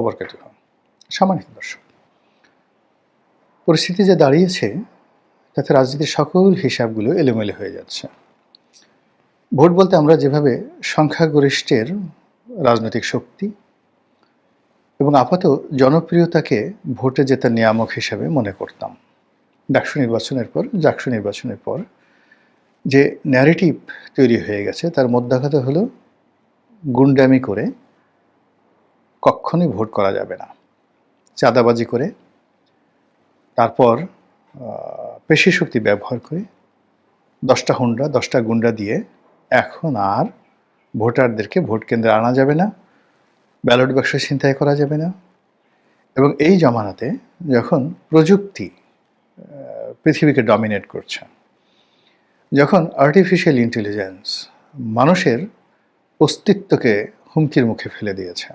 বরকাতুহ সম্মানিত দর্শক। পরিস্থিতি যে দাঁড়িয়েছে, তাতে রাজনীতির সকল হিসাবগুলো এলোমেলো হয়ে যাচ্ছে। ভোট বলতে আমরা যেভাবে সংখ্যাগরিষ্ঠের রাজনৈতিক শক্তি এবং আপাত জনপ্রিয়তাকে ভোটে জেতার নিয়ামক হিসাবে মনে করতাম। ডাকসু নির্বাচনের পর, জাকসু নির্বাচনের পর যে ন্যারেটিভ তৈরি হয়ে গেছে, তার মধ্যাঘাত হলো গুন্ডামি করে কখনোই ভোট করা যাবে না। চাঁদাবাজি করে, তারপর পেশি শক্তি ব্যবহার করে দশটা হুন্ডা, দশটা গুন্ডা দিয়ে এখন আর ভোটারদেরকে ভোট কেন্দ্রে আনা যাবে না, ব্যালট বাক্স ছিনতাই করা যাবে না এবং এই জমানাতে যখন প্রযুক্তি পৃথিবীকে ডমিনেট করছে, যখন আর্টিফিশিয়াল ইন্টেলিজেন্স মানুষের অস্তিত্বকে হুমকির মুখে ফেলে দিয়েছে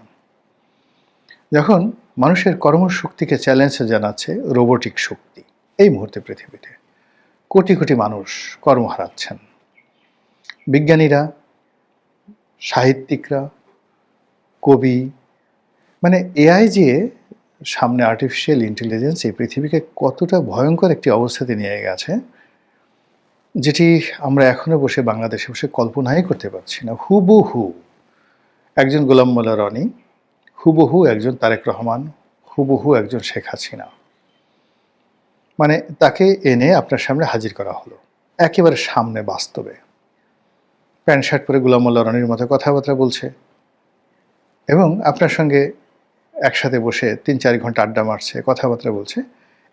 যখন মানুষের কর্মশক্তিকে চ্যালেঞ্জ জানাচ্ছে রোবোটিক শক্তি, এই মুহূর্তে পৃথিবীতে কোটি কোটি মানুষ কর্ম হারাচ্ছেন। বিজ্ঞানীরা, সাহিত্যিকরা, কবি মানে এআই যে সামনে আর্টিফিশিয়াল ইন্টেলিজেন্স এই পৃথিবীকে কতটা ভয়ঙ্কর একটি অবস্থাতে নিয়ে গেছে, যেটি আমরা এখনও বসে বাংলাদেশে বসে কল্পনাই করতে পারছি না। হুবহু একজন গোলাম মোল্লা রনি হুবহু একজন তারেক রহমান, হুবহু একজন শেখ হাসিনা। মানে তাকে এনে আপনার সামনে হাজির করা হলো। একেবারে সামনে বাস্তবে। প্যান্ট শার্ট পরে গোলাম মোল্লা রনির মতো কথাবার্তা বলছে। এবং আপনার সঙ্গে একসাথে বসে তিন চার ঘণ্টা আড্ডা মারছে, কথাবার্তা বলছে।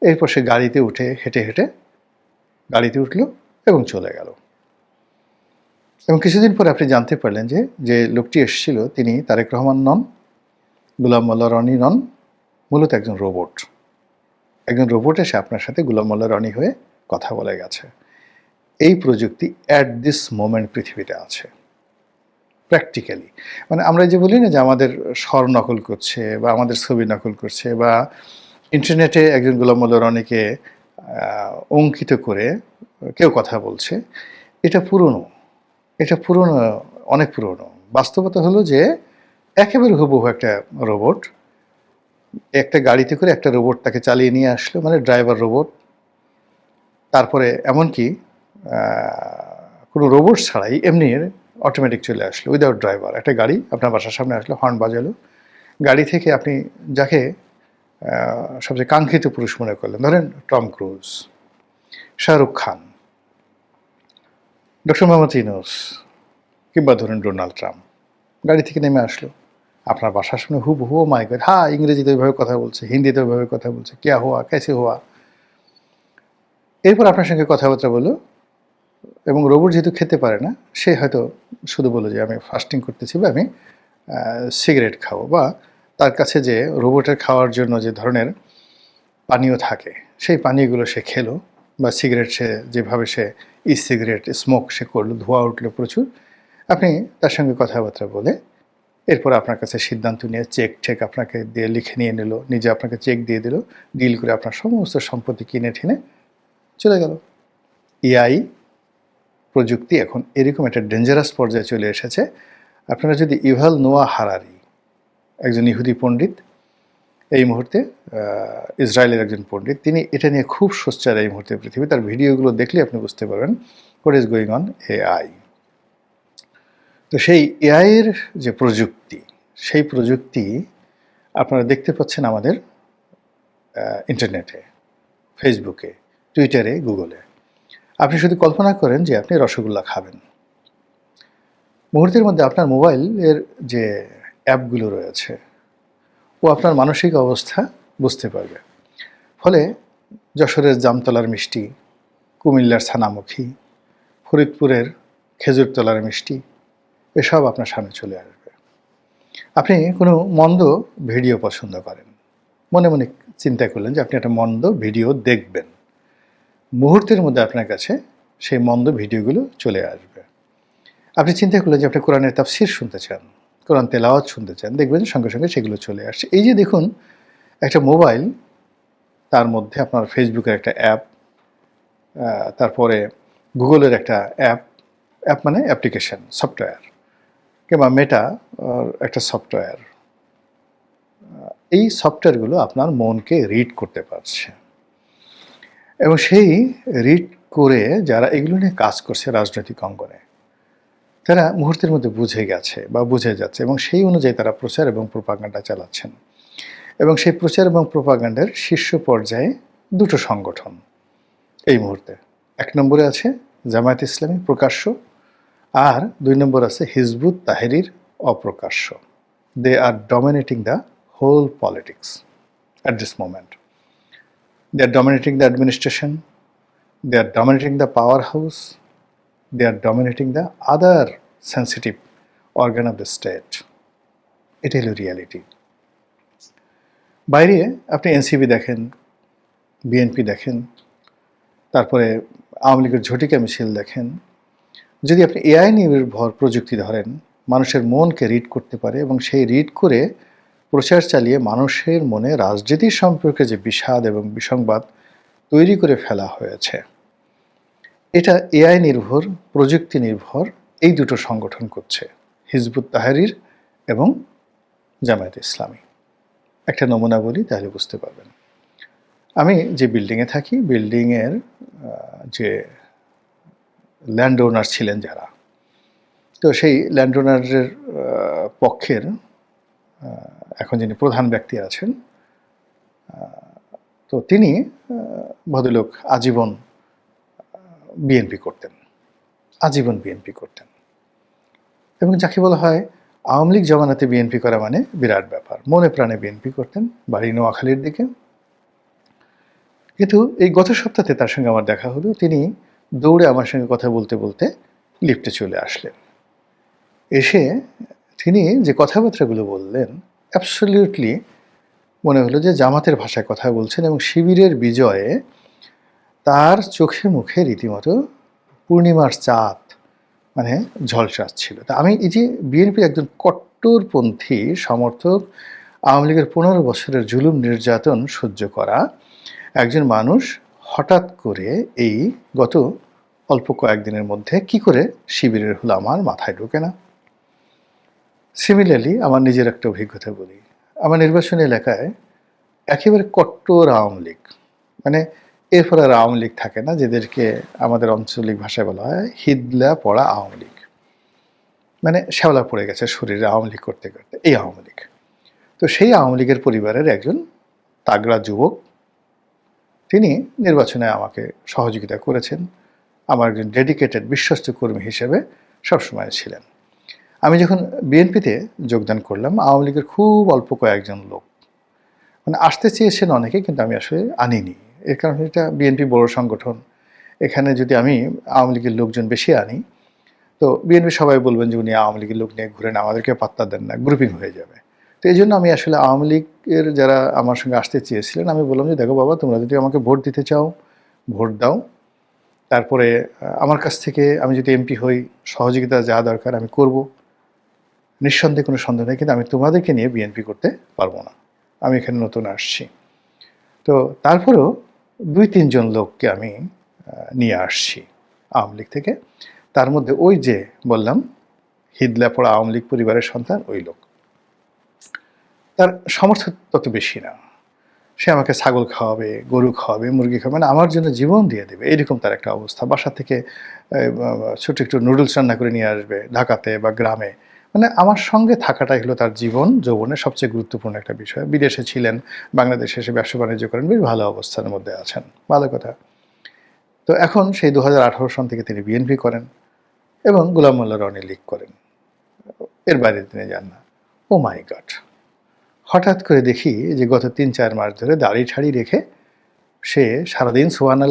এরপর সে গাড়িতে উঠে হেঁটে হেঁটে গাড়িতে উঠল এবং চলে গেল। এবং কিছুদিন পরে আপনি জানতে পারলেন যে যে লোকটি এসেছিল তিনি তারেক রহমান নন। গুলাম মোল্লা রনি নন মূলত একজন রোবট। একজন রোবট এসে আপনার সাথে গুলাম মোল্লা রনি হয়ে কথা বলে গেছে। এই প্রযুক্তি অ্যাট দিস মোমেন্ট পৃথিবীতে আছে। প্র্যাকটিক্যালি মানে আমরা যে বলি না যে আমাদের স্বর নকল করছে বা আমাদের ছবি নকল করছে বা ইন্টারনেটে একজন গোলাম মোল্লা রনিকে অঙ্কিত করে কেউ কথা বলছে, এটা পুরনো। এটা পুরনো, অনেক পুরনো। বাস্তবতা হলো যে একেবারে হুবহু একটা রোবট একটা গাড়িতে করে একটা রোবট তাকে চালিয়ে নিয়ে আসলো মানে ড্রাইভার রোবট তারপরে এমনকি কোনো রোবট ছাড়াই এমনি অটোমেটিক চলে আসলো উইদাউট ড্রাইভার একটা গাড়ি আপনার বাসার সামনে আসলো হর্ন বাজালো। গাড়ি থেকে আপনি যাকে সবচেয়ে কাঙ্ক্ষিত পুরুষ মনে করলেন, ধরেন Tom Cruise, Shahrukh Khan, doctor Mohammad Yunus, কিংবা ধরুন ডোনাল্ড ট্রাম্প, গাড়ি থেকে নেমে আসলো। আপনার বাসার শুনে হুব হু মাই গড হ্যাঁ ইংরেজিতে ওইভাবে কথা বলছে, হিন্দিতে ওইভাবে কথা বলছে কেয়া হওয়া, কেসে হওয়া। এরপর আপনার সঙ্গে কথাবার্তা বলল, এবং রোবট যেহেতু খেতে পারে না, সে হয়তো শুধু বলল যে, আমি ফাস্টিং করতেছি বা আমি সিগারেট খাব। বা তার কাছে যে রোবটের খাওয়ার জন্য যে ধরনের পানীয় থাকে, সেই পানীয়গুলো সে খেলো, বা সিগারেট সে যেভাবে সে ই সিগারেট স্মোক সে করল, ধোঁয়া উঠল প্রচুর। আপনি তার সঙ্গে কথাবার্তা বলে এরপর আপনার কাছে সিদ্ধান্ত নিয়ে চেক ঠেক আপনাকে দিয়ে লিখে নিয়ে নিল, নিজে আপনাকে চেক দিয়ে দিল ডিল করে আপনার সমস্ত সম্পত্তি কিনে ঠেনে চলে গেল। এআই প্রযুক্তি এখন এরকম একটা ডেঞ্জারাস পর্যায়ে চলে এসেছে। আপনারা যদি ইভাল নোয়া হারারি, একজন ইহুদি পণ্ডিত, এই মুহূর্তে ইসরায়েলের একজন পণ্ডিত, তিনি এটা নিয়ে খুব সোচ্চার এই মুহূর্তে পৃথিবী তার ভিডিওগুলো দেখলে আপনি বুঝতে পারবেন what is going on AI তো সেই এআইয়ের যে প্রযুক্তি, সেই প্রযুক্তি আপনারা দেখতে পাচ্ছেন আমাদের ইন্টারনেটে ফেসবুকে টুইটারে গুগলে আপনি শুধু কল্পনা করেন যে আপনি রসগোল্লা খাবেন। মুহূর্তের মধ্যে আপনার মোবাইলের যে অ্যাপগুলো রয়েছে, ও আপনার মানসিক অবস্থা বুঝতে পারবে। ফলে যশোরের জামতলার মিষ্টি, কুমিল্লার ছানামুখী, ফরিদপুরের খেজুরতলার মিষ্টি এসব আপনার সামনে চলে আসবে। আপনি কোনো মন্দ ভিডিও পছন্দ করেন, মনে মনে চিন্তা করলেন যে আপনি একটা মন্দ ভিডিও দেখবেন। মুহূর্তের মধ্যে আপনার কাছে সেই মন্দ ভিডিওগুলো চলে আসবে। আপনি চিন্তা করলেন যে আপনি কোরআনের তাফসির শুনতে চান, কোরআন তেলাওয়াত শুনতে চান, দেখবেন সঙ্গে সঙ্গে সেগুলো চলে আসছে। এই যে দেখুন, একটা মোবাইল, তার মধ্যে আপনার ফেসবুকের একটা অ্যাপ তারপরে গুগলের একটা অ্যাপ অ্যাপ মানে অ্যাপ্লিকেশন, সফটওয়্যার। কিংবা মেটা একটা সফটওয়্যার এই সফটওয়্যারগুলো আপনার মনকে রিড করতে পারছে। এবং সেই রিড করে যারা এগুলো নিয়ে কাজ করছে রাজনৈতিক অঙ্গনে, তারা মুহূর্তের মধ্যে বুঝে গেছে বা বুঝে যাচ্ছে এবং সেই অনুযায়ী তারা প্রচার এবং প্রপাগান্ডা চালাচ্ছেন। এবং সেই প্রচার এবং প্রপাগান্ডার শীর্ষ পর্যায়ে দুটো সংগঠন এই মুহূর্তে। এক নম্বরে আছে জামায়াত ইসলামী প্রকাশ্য আর দুই নম্বর আছে Hizb ut তাহেরির অপ্রকাশ্য। They are dominating the whole politics at this moment they are dominating the administration they are dominating the power house they are dominating the other sensitive organ of the state এটা হলো reality বাইরে আপনি NCB দেখেন BNP দেখেন, তারপরে আওয়ামী লীগের ঝটিকা মিছিল দেখেন যদি আপনি এআই নির্ভর প্রযুক্তি ধরেন, মানুষের মনকে রিড করতে পারে এবং সেই রিড করে প্রচার চালিয়ে মানুষের মনে রাজনীতি সম্পর্কে যে বিষাদ এবং বিসংবাদ তৈরি করে ফেলা হয়েছে। এটা এআই নির্ভর, প্রযুক্তি নির্ভর, এই দুটো সংগঠন করছে, হিজবুত তাহারির এবং জামায়াত ইসলামী। একটা নমুনা বলি, তাহলে বুঝতে পারবেন। আমি যে বিল্ডিংয়ে থাকি বিল্ডিংয়ের যে ল্যান্ড ওনার ছিলেন যারা। তো সেই ল্যান্ড ওনারের পক্ষের এখন যিনি প্রধান ব্যক্তি আছেন তো তিনি ভদ্রলোক আজীবন বিএনপি করতেন। আজীবন বিএনপি করতেন। এবং যাকে বলা হয় আওয়ামী লীগ জমানাতে বিএনপি করা মানে বিরাট ব্যাপার। মনে প্রাণে বিএনপি করতেন, বাড়ি নোয়াখালীর দিকে। কিন্তু এই গত সপ্তাহে তার সঙ্গে আমার দেখা হলো, তিনি দৌড়ে আমার সঙ্গে কথা বলতে বলতে লিফটে চলে আসলেন। এসে তিনি যে কথাবার্তাগুলো বললেন অ্যাবসলিউটলি মনে হলো যে জামাতের ভাষায় কথা বলছেন এবং শিবিরের বিজয়ে তার চোখে মুখে রীতিমতো পূর্ণিমার চাঁদ মানে ঝলসাচ্ছিল। তা আমি এই যে বিএনপির একজন কট্টরপন্থী, সমর্থক, আওয়ামী লীগের পনেরো বছরের জুলুম নির্যাতন সহ্য করা একজন মানুষ হঠাৎ করে এই গত অল্প কয়েকদিনের মধ্যে কি করে শিবিরের হলো আমার মাথায় ঢোকে না? সিমিলারলি আমার নিজের একটা অভিজ্ঞতা বলি। আমার নির্বাচনী এলাকায় একেবারে কট্টর আওয়ামী লীগ। মানে এরপর আর আওয়ামী লীগ থাকে না, যেদেরকে আমাদের আঞ্চলিক ভাষায় বলা হয় হিদলা পড়া আওয়ামী লীগ। মানে শ্যাওলা পড়ে গেছে শরীরে আওয়ামী লীগ করতে করতে, এই আওয়ামী লীগ। তো সেই আওয়ামী লীগের পরিবারের একজন তাগড়া যুবক, তিনি নির্বাচনে আমাকে সহযোগিতা করেছেন। আমার একজন ডেডিকেটেড বিশ্বস্ত কর্মী হিসেবে সবসময় ছিলেন। আমি যখন বিএনপিতে যোগদান করলাম, আওয়ামী লীগের খুব অল্প কয়েকজন লোক। মানে আসতে চেয়েছেন অনেকে, কিন্তু আমি আসলে আনিনি। এর কারণ এটা বিএনপি বড় সংগঠন। এখানে যদি আমি আওয়ামী লীগের লোকজন বেশি আনি, তো বিএনপি সবাই বলবেন যে, উনি আওয়ামী লীগের লোক নিয়ে ঘুরেন আমাদেরকে পাত্তা দেন না গ্রুপিং হয়ে যাবে। তো এই জন্য আমি আসলে আওয়ামী লীগের যারা আমার সঙ্গে আসতে চেয়েছিলেন, আমি বললাম যে, দেখো বাবা, তোমরা যদি আমাকে ভোট দিতে চাও, ভোট দাও। তারপরে আমার কাছ থেকে আমি যদি এমপি হই, সহযোগিতা যা দরকার আমি করব। নিঃসন্দেহে কোনো সন্দেহ নেই, কিন্তু আমি তোমাদেরকে নিয়ে বিএনপি করতে পারব না। আমি এখানে নতুন আসছি। তো তারপরেও দুই, তিনজন লোককে আমি নিয়ে আসছি আওয়ামী লীগ থেকে। তার মধ্যে ওই যে বললাম, হিদলাপড়া আওয়ামী লীগ পরিবারের সন্তান, ওই লোক। তার সমর্থ তত বেশি না। সে আমাকে ছাগল খাওয়াবে, গরু খাওয়াবে, মুরগি খাওয়াবে মানে আমার জন্য জীবন দিয়ে দেবে। এরকম তার একটা অবস্থা। বাসা থেকে ছোট একটু নুডলস রান্না করে নিয়ে আসবে ঢাকাতে বা গ্রামে। মানে আমার সঙ্গে থাকাটাই হলো তার জীবন, যৌবনের সবচেয়ে গুরুত্বপূর্ণ একটা বিষয়। বিদেশে ছিলেন, বাংলাদেশে এসে ব্যবসা বাণিজ্য করেন, বেশ ভালো অবস্থার মধ্যে আছেন। ভালো কথা। তো এখন সেই দু হাজার আঠারো সন থেকে তিনি বিএনপি করেন এবং গোলাম মোল্লা রনি লিগ করেন। এর বাইরে তিনি যান না। ও মাই গড হঠাৎ করে দেখি যে গত তিন চার মাস ধরে দাড়ি ছাড়ি রেখে সে সারাদিন সোয়ান